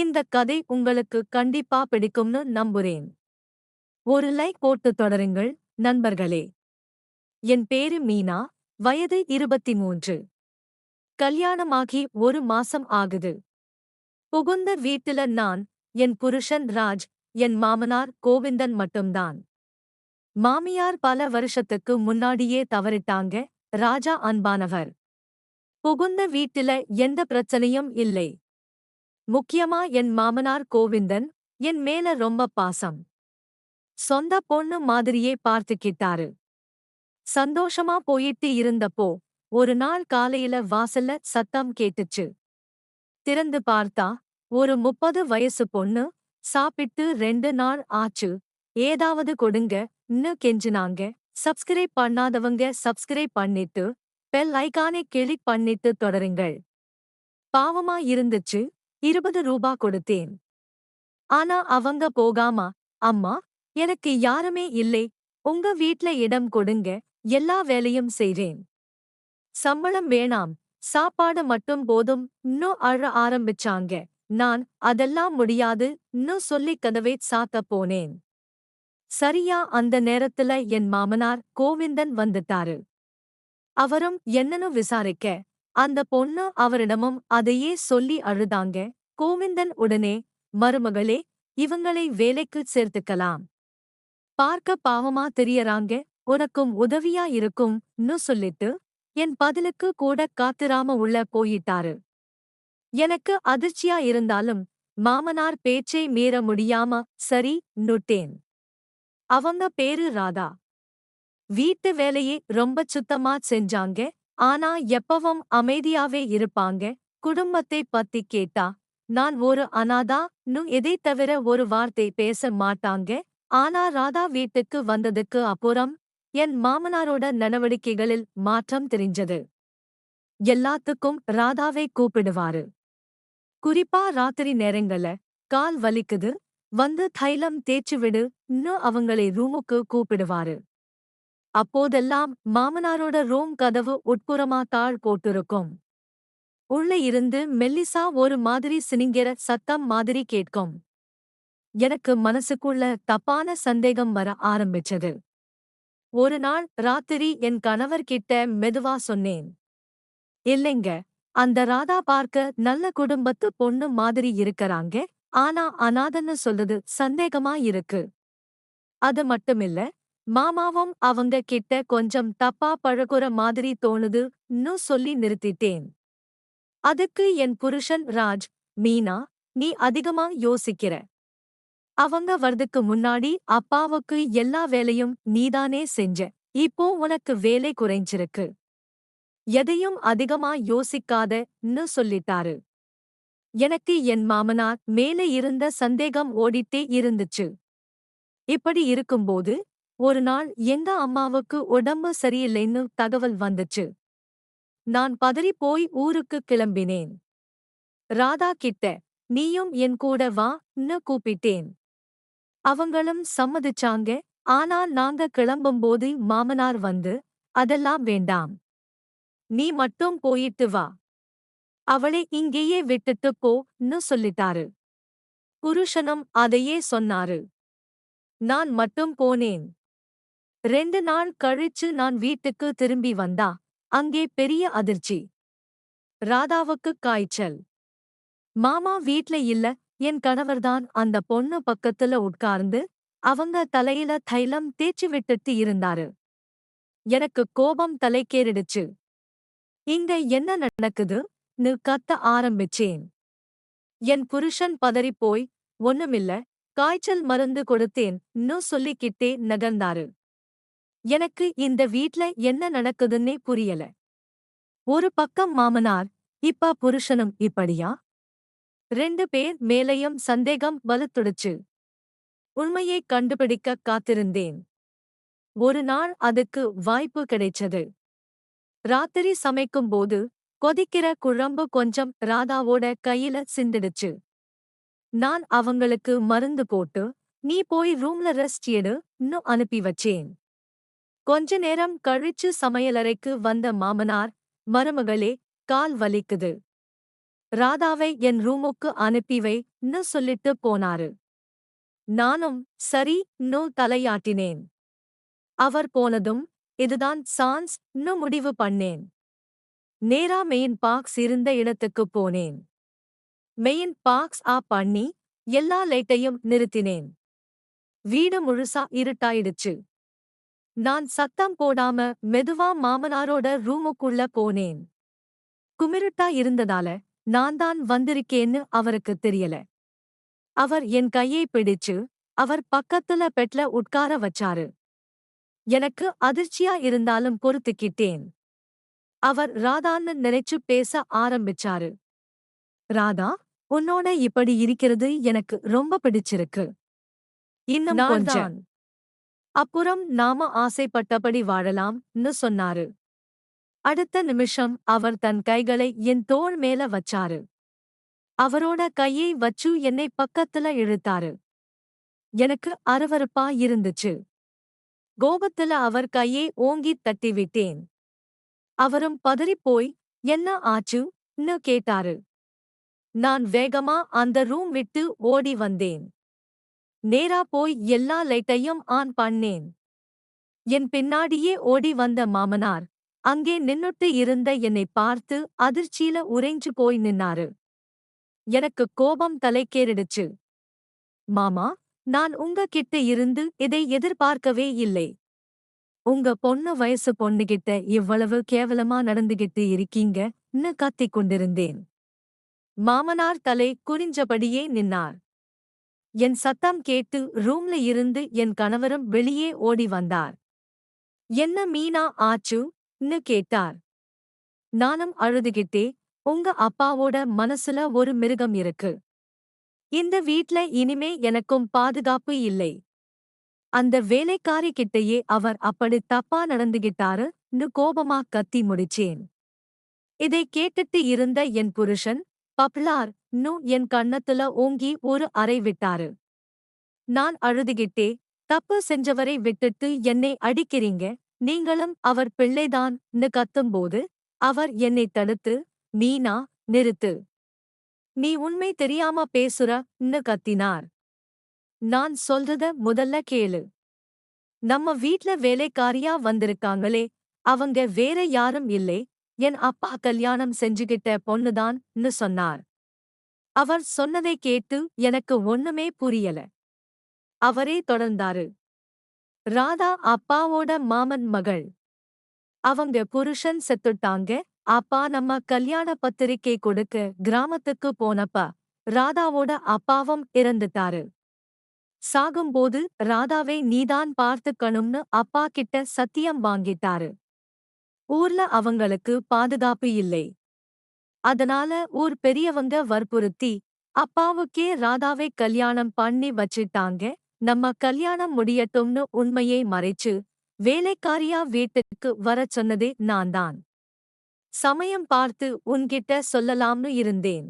இந்த கதை உங்களுக்கு கண்டிப்பா பிடிக்கும்னு நம்புறேன். ஒரு லைக் போட்டு தொடருங்கள் நண்பர்களே. என் பேரு மீனா வயது இருபத்தி மூன்று கல்யாணமாகி ஒரு மாசம் ஆகுது. புகுந்த வீட்டுல நான் என் புருஷன் ராஜ் என் மாமனார் கோவிந்தன் மட்டும்தான். மாமியார் பல வருஷத்துக்கு முன்னாடியே தவறிட்டாங்க ராஜா அன்பானவர். புகுந்த வீட்டில எந்த பிரச்சனையும் இல்லை. முக்கியமா என் மாமனார் கோவிந்தன் என் மேல ரொம்ப பாசம். சொந்த பொண்ணு மாதிரியே பார்த்துக்கிட்டாரு சந்தோஷமா போயிட்டு இருந்தப்போ ஒரு நாள் காலையில வாசல்ல சத்தம் கேட்டுச்சு. திறந்து பார்த்தா ஒரு முப்பது வயசு பொண்ணு சாப்பிட்டு ரெண்டு நாள் ஆச்சு. ஏதாவது கொடுங்க ன்னு கெஞ்சினாங்க. சப்ஸ்கிரைப் பண்ணாதவங்க சப்ஸ்கிரைப் பண்ணிட்டு பெல் ஐகானை கிளிக் பண்ணிட்டு தொடருங்கள். பாவமா இருந்துச்சு. இருபது ரூபா கொடுத்தேன். ஆனா அவங்க போகாமா அம்மா எனக்கு யாருமே இல்லை. உங்க வீட்ல இடம் கொடுங்க. எல்லா வேலையும் செய்றேன். சம்பளம் வேணாம். சாப்பாடு மட்டும் போதும். இன்னும் அழ ஆரம்பிச்சாங்க. நான் அதெல்லாம் முடியாது. இன்னும் சொல்லி கதவை சாத்த போனேன். சரியா அந்த நேரத்துல என் மாமனார் கோவிந்தன் வந்துட்டாரு. அவரும் என்னன்னு விசாரிக்க அந்த பொண்ணு அவரிடமும் அதையே சொல்லி அழுதாங்க. கோவிந்தன் உடனே மருமகளே இவங்களை வேலைக்கு சேர்த்துக்கலாம். பார்க்க பாவமா தெரியறாங்க. உனக்கும் உதவியா இருக்கும் சொல்லிட்டு என் பதிலுக்கு கூட காத்திராம உள்ள போயிட்டாரு. எனக்கு அதிர்ச்சியா இருந்தாலும் மாமனார் பேச்சை மீற முடியாம சரி நுட்டேன். அவங்க பேரு ராதா. வீட்டு வேலையை ரொம்ப சுத்தமா செஞ்சாங்க. ஆனா எப்பவும் அமைதியாவே இருப்பாங்க. குடும்பத்தை பத்தி கேட்டா நான் ஒரு அனாதா நு எதை தவிர ஒரு வார்த்தை பேச மாட்டாங்க. ஆனா ராதா வீட்டுக்கு வந்ததுக்கு அப்புறம் என் மாமனாரோட நடவடிக்கைகளில் மாற்றம் தெரிஞ்சது. எல்லாத்துக்கும் ராதாவை கூப்பிடுவாரு. குறிப்பா ராத்திரி நேரங்கள கால் வலிக்குது. வந்து தைலம் தேய்ச்சு விடு இன்னும் அவங்களை ரூமுக்கு கூப்பிடுவாரு. அப்போதெல்லாம் மாமனாரோட ரூம் கதவு உட்புறமா தாழ் போட்டிருக்கும். உள்ள இருந்து மெல்லிசா ஒரு மாதிரி சினிங்கிற சத்தம் மாதிரி கேட்கும். எனக்கு மனசுக்குள்ள தப்பான சந்தேகம் வர ஆரம்பிச்சது. ஒரு நாள் ராத்திரி என் கணவர்கிட்ட மெதுவா சொன்னேன். இல்லைங்க அந்த ராதா பார்க்க நல்ல குடும்பத்து பொண்ணு மாதிரி இருக்கறாங்க. ஆனா அனாதன்னு சொல்றது சந்தேகமா இருக்கு. அது மட்டுமில்ல மாமாவும் அவங்க கிட்ட கொஞ்சம் தப்பா பழகுற மாதிரி தோணுது சொல்லி நிறுத்திட்டேன். அதுக்கு என் புருஷன் ராஜ் மீனா நீ அதிகமா யோசிக்கிற. அவங்க வர்றதுக்கு முன்னாடி அப்பாவுக்கு எல்லா வேலையும் நீதானே செஞ்ச. இப்போ உனக்கு வேலை குறைஞ்சிருக்கு. எதையும் அதிகமா யோசிக்காதன்னு சொல்லிட்டாரு. எனக்கு என் மாமனார் மேலே இருந்த சந்தேகம் ஓடிட்டே இருந்துச்சு. இப்படி இருக்கும்போது ஒரு நாள் எங்க அம்மாவுக்கு உடம்பு சரியில்லைன்னு தகவல் வந்துச்சு? நான் பதறி போய் ஊருக்கு கிளம்பினேன். ராதா கிட்ட நீயும் என் கூட வா ன்னு கூப்பிட்டேன். அவங்களும் சம்மதிச்சாங்க. ஆனா நாங்க கிளம்பும்போது மாமனார் வந்து அதெல்லாம் வேண்டாம். நீ மட்டும் போயிட்டு வா. அவளை இங்கேயே விட்டுட்டு போன்னு சொல்லிட்டாரு. புருஷனும் அதையே சொன்னாரு. நான் மட்டும் போனேன். ரெண்டு நாள் கழிச்சு நான் வீட்டுக்கு திரும்பி வந்தா அங்கே பெரிய அதிர்ச்சி. ராதாவுக்கு காய்ச்சல். மாமா வீட்ல இல்ல என் கணவர்தான் அந்த பொண்ணு பக்கத்துல உட்கார்ந்து அவங்க தலையில தைலம் தேய்ச்சி விட்டுட்டு இருந்தாரு. எனக்கு கோபம் தலைக்கேறிடுச்சு. இங்க என்ன நடக்குது? நு கத்த ஆரம்பிச்சேன். என் புருஷன் பதறிப்போய் ஒண்ணுமில்ல காய்ச்சல் மருந்து கொடுத்தேன் இன்னும் சொல்லிக்கிட்டே நகர்ந்தாரு. எனக்கு இந்த வீட்ல என்ன நடக்குதுன்னே புரியல. ஒரு பக்கம் மாமனார் இப்பா புருஷனும் இப்படியா? ரெண்டு பேர் மேலையும் சந்தேகம் வலுத்துடுச்சு. உண்மையை கண்டுபிடிக்க காத்திருந்தேன். ஒரு நாள் அதுக்கு வாய்ப்பு கிடைச்சது. ராத்திரி சமைக்கும்போது கொதிக்கிற குழம்பு கொஞ்சம் ராதாவோட கையில சிந்திடுச்சு. நான் அவங்களுக்கு மருந்து போட்டு நீ போய் ரூம்ல ரெஸ்ட் எடு இன்னும் அனுப்பி வச்சேன். கொஞ்ச நேரம் கழிச்சு சமையலறைக்கு வந்த மாமனார் மருமகளே கால் வலிக்குது. ராதாவை என் ரூமுக்கு அனுப்பிவை வைன்னு சொல்லிட்டு போனாரு. நானும் சரி நோ தலையாட்டினேன். அவர் போனதும் இதுதான் சான்ஸ் ன்னு முடிவு பண்ணேன். நேரா மெயின் பார்க்ஸ் இருந்த இடத்துக்கு போனேன். மெயின் பார்க்ஸ் ஆ பண்ணி எல்லா லைட்டையும் நிறுத்தினேன். வீடு முழுசா இருட்டாயிடுச்சு. நான் சத்தம் போடாம மெதுவா மாமனாரோட ரூமுக்குள்ள போனேன். குமிருட்டா இருந்ததால நான் தான் வந்திருக்கேன்னு அவருக்கு தெரியல. அவர் என் கையை பிடிச்சு அவர் பக்கத்துல பெட்ல உட்கார வச்சாரு. எனக்கு அதிர்ச்சியா இருந்தாலும் பொறுத்துக்கிட்டேன். அவர் ராதான்னு நினைச்சு பேச ஆரம்பிச்சாரு. ராதா உன்னோட இப்படி இருக்கிறது எனக்கு ரொம்ப பிடிச்சிருக்கு. இன்னும் கொஞ்சம். அப்புறம் நாம ஆசைப்பட்டபடி வாழலாம்னு சொன்னாரு. அடுத்த நிமிஷம் அவர் தன் கைகளை என் தோள் மேல வச்சாரு. அவரோட கையை வச்சு என்னை பக்கத்துல இழுத்தாரு. எனக்கு அருவருப்பா இருந்துச்சு. கோபத்துல அவர் கையை ஓங்கித் தட்டிவிட்டேன். அவரும் பதறிப்போய் என்ன ஆச்சுன்னு கேட்டாரு. நான் வேகமா அந்த ரூம் விட்டு ஓடி வந்தேன். நேரா போய் எல்லா லைட்டையும் ஆன் பண்ணேன். என் பின்னாடியே ஓடி வந்த மாமனார் அங்கே நின்னுட்டு இருந்த என்னை பார்த்து அதிர்ச்சியில உறைஞ்சு போய் நின்னாரு. எனக்கு கோபம் தலைக்கேறிடுச்சு. மாமா நான் உங்க கிட்ட இருந்து இதை எதிர்பார்க்கவே இல்லை. உங்க பொண்ணு வயசு பொண்ணுகிட்ட இவ்வளவு கேவலமா நடந்துகிட்டு இருக்கீங்கன்னு கத்திக் கொண்டிருந்தேன். மாமனார் தலை குறிஞ்சபடியே நின்னார். என் சத்தம் கேட்டு ரூம்ல இருந்து என் கணவரும் வெளியே ஓடி வந்தார். என்ன மீனா ஆச்சுன்னு கேட்டார். நானும் அழுதுகிட்டே உங்க அப்பாவோட மனசுல ஒரு மிருகம் இருக்கு. இந்த வீட்ல இனிமே எனக்கும் பாதுகாப்பு இல்லை. அந்த வேலைக்காரி கிட்டயே அவர் அப்படி தப்பா நடந்துகிட்டாருன்னு கோபமா கத்தி முடிச்சேன். இதை கேட்டுட்டு இருந்த என் புருஷன் பப்ளார் நு என் கண்ணத்துல ஓங்கி ஒரு அறை விட்டாரு. நான் அழுதுகிட்டே தப்பு செஞ்சவரை விட்டுட்டு என்னை அடிக்கிறீங்க? நீங்களும் அவர் பிள்ளைதான்னு கத்தும்போது அவர் என்னை தடுத்து மீனா நிறுத்து. நீ உண்மை தெரியாம பேசுறன்னு கத்தினார். நான் சொல்றத முதல்ல கேளு. நம்ம வீட்ல வேலைக்காரியா வந்திருக்காங்களே அவங்க வேற யாரும் இல்லை என் அப்பா கல்யாணம் செஞ்சுகிட்ட பொண்ணுதான்னு சொன்னார். அவர் சொன்னதை கேட்டு எனக்கு ஒண்ணுமே புரியல. அவரே தொடர்ந்தாரு. ராதா அப்பாவோட மாமன் மகள். அவங்க புருஷன் செத்துட்டாங்க. அப்பா நம்ம கல்யாண பத்திரிக்கை கொடுக்க கிராமத்துக்கு போனப்ப ராதாவோட அப்பாவும் இறந்துட்டாரு. சாகும்போது ராதாவை நீதான் பார்த்துக்கணும்னு அப்பா கிட்ட சத்தியம் வாங்கிட்டாரு. ஊர்ல அவங்களுக்கு பாதுகாப்பு இல்லை. அதனால ஊர் பெரியவங்க வற்புறுத்தி அப்பாவுக்கே ராதாவை கல்யாணம் பண்ணி வச்சிட்டாங்க நம்ம கல்யாணம் முடியட்டும்னு உண்மையை மறைச்சு வேலைக்காரியா வீட்டுக்கு வரச் சொன்னதே நான்தான் சமயம் பார்த்து உன்கிட்ட சொல்லலாம்னு இருந்தேன்.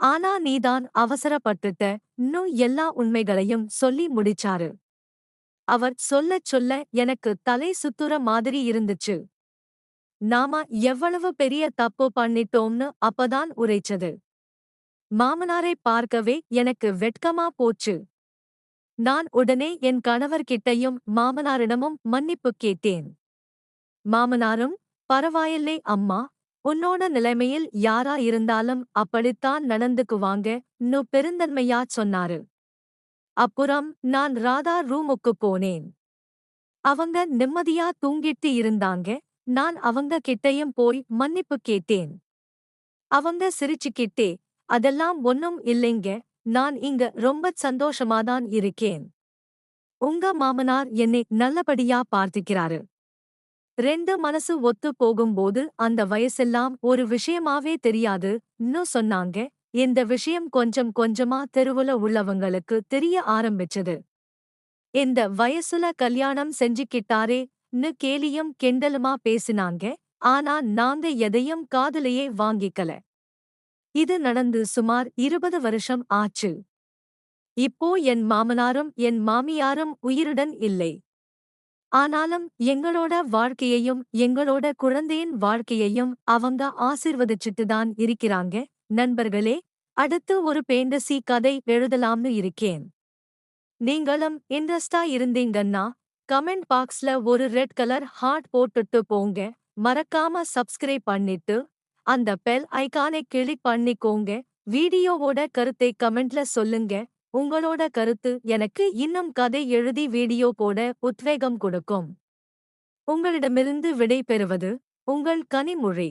ஆனா நீதான் அவசரப்பட்டுட்ட இன்னும் எல்லா உண்மைகளையும் சொல்லி முடிச்சாரு. அவர் சொல்லச் சொல்ல எனக்கு தலை சுத்துற மாதிரி இருந்துச்சு. நாம எவ்வளவு பெரிய தப்பு பண்ணிட்டோம்னு அப்பதான் உரைச்சது. மாமனாரை பார்க்கவே எனக்கு வெட்கமா போச்சு. நான் உடனே என் கணவர்கிட்டையும் மாமனாரிடமும் மன்னிப்பு கேட்டேன். மாமனாரும் பரவாயில்லை அம்மா உன்னோட நிலைமையில் யாரா இருந்தாலும் அப்படித்தான் நடந்துக்குவாங்க நு பெருந்தன்மையா சொன்னாரு. அப்புறம் நான் ராதா ரூமுக்கு போனேன். அவங்க நிம்மதியா தூங்கிட்டு இருந்தாங்க நான் அவங்க கிட்டயும் போய் மன்னிப்பு கேட்டேன். அவங்க சிரிச்சுக்கிட்டே அதெல்லாம் ஒன்னும் இல்லைங்க. நான் இங்க ரொம்ப சந்தோஷமாதான் இருக்கேன். உங்க மாமனார் என்னை நல்லபடியா பார்த்துக்கிறாரு. ரெண்டு மனசு ஒத்து போகும்போது அந்த வயசெல்லாம் ஒரு விஷயமாவே தெரியாது. இன்னும் சொன்னாங்க இந்த விஷயம் கொஞ்சம் கொஞ்சமா தெருவுல உள்ளவங்களுக்கு தெரிய ஆரம்பிச்சது. இந்த வயசுல கல்யாணம் செஞ்சுக்கிட்டாரே ன்னு கேலியும் கெண்டலுமா பேசினாங்க. ஆனா நாங்க எதையும் காதுலயே வாங்கிக்கல. இது நடந்து சுமார் இருபது வருஷம் ஆச்சு. இப்போ என் மாமனாரும் என் மாமியாரும் உயிருடன் இல்லை. ஆனாலும் எங்களோட வாழ்க்கையையும் எங்களோட குழந்தையின் வாழ்க்கையையும் அவங்க ஆசிர்வதிச்சுட்டு தான் இருக்கிறாங்க. நண்பர்களே அடுத்து ஒரு பேண்டசி கதை எழுதலாம்னு இருக்கேன். நீங்களும் இன்ட்ரெஸ்டா இருந்தீங்கன்னா கமெண்ட் பாக்ஸ்ல ஒரு ரெட் கலர் ஹார்ட் போட்டுட்டு போங்க. மறக்காம சப்ஸ்கிரைப் பண்ணிட்டு அந்த பெல் ஐக்கானை கிளிக் பண்ணிக்கோங்க. வீடியோவோட கருத்தை கமெண்ட்ல சொல்லுங்க. உங்களோட கருத்து எனக்கு இன்னும் கதை எழுதி வீடியோ போட உத்வேகம் கொடுக்கும். உங்களிடமிருந்து விடை பெறுவது உங்கள் கனிமொழி